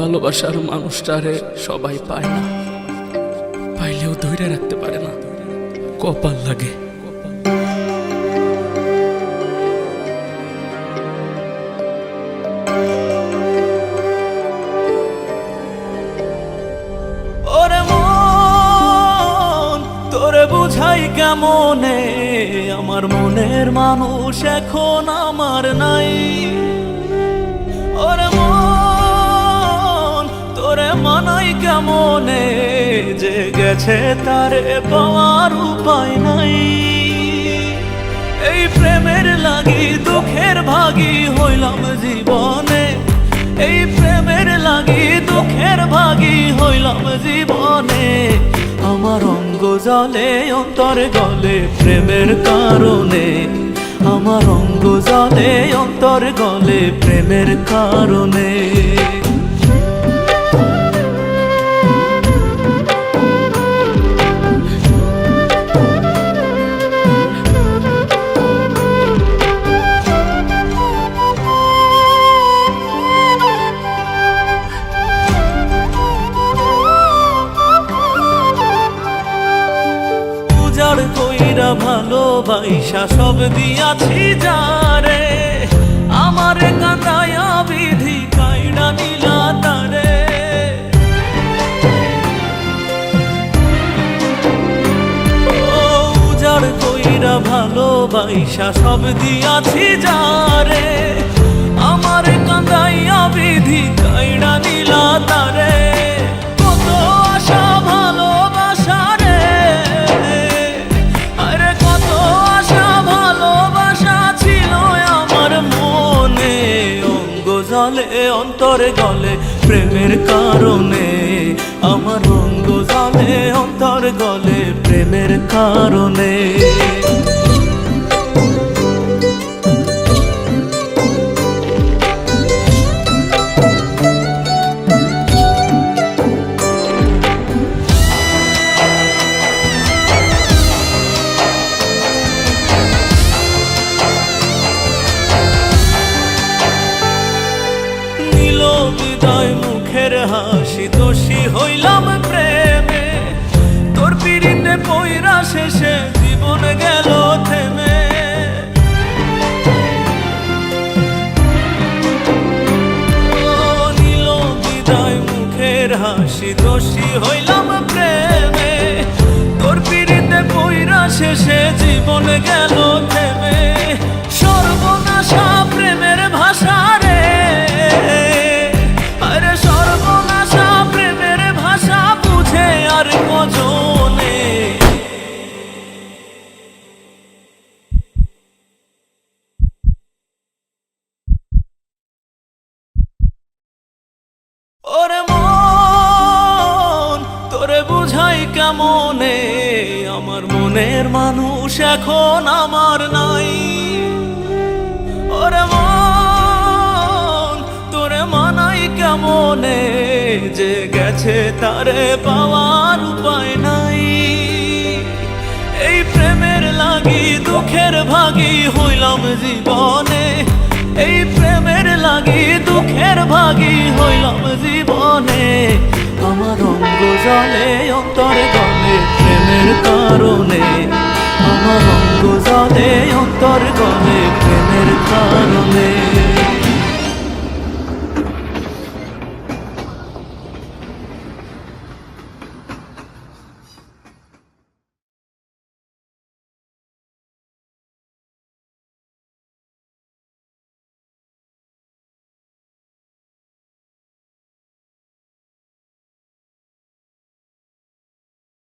ভালোবাসার মানুষটারে সবাই পায় না। পাইলেও ধৈর্য রাখতে পারে না। কপাল লাগে। মন আমার মনের মানুষ এখন আমার নাই। ওরে মন তোরে মানাই কেমনে যে গেছে তারে পাওয়ার উপায় নাই। এই প্রেমের লাগি দুঃখের ভাগী হইলাম জীবনে। এই প্রেমের লাগি দুঃখের ভাগি হইলাম জীবনে। আমার অঙ্গ জলে, অন্তর গলে প্রেমের কারণে। আমার অঙ্গ জলে, অন্তর গলে প্রেমের কারণে। ভালোবাইসা সব দিয়াছি যারে। আমারে কান্দায়া বিধি কাইডা নিলা তারে। উজাড় কইরা ভালোবাইসা সব দিয়াছি যারে। আমারে কান্দাইয়া বিধি কাইডা নিলা তারে। জলে অন্তরে গলে প্রেমের কারণে। আমার অঙ্গ জলে অন্তর গলে প্রেমের কারণে। হাসি দোষী হইলাম প্রেমে। তোর পিড়িতে পইরা শেষে জীবন গেল থেমে। বুঝাই কেমনে? আমার মনের মানুষ এখন আমার নাই। ওরে মন, তোরে মানাই কেমনে? যে গেছে তারে পাওয়ার উপায় নাই। এই প্রেমের লাগি দুঃখের ভাগী হইলাম জীবনে। এই প্রেমের লাগি দুঃখের ভাগী হইলাম জীবনে। আমার অঙ্গ জলে অন্তরে গলে প্রেমের কারণে। আমার অঙ্গ জলে অন্তর গলে।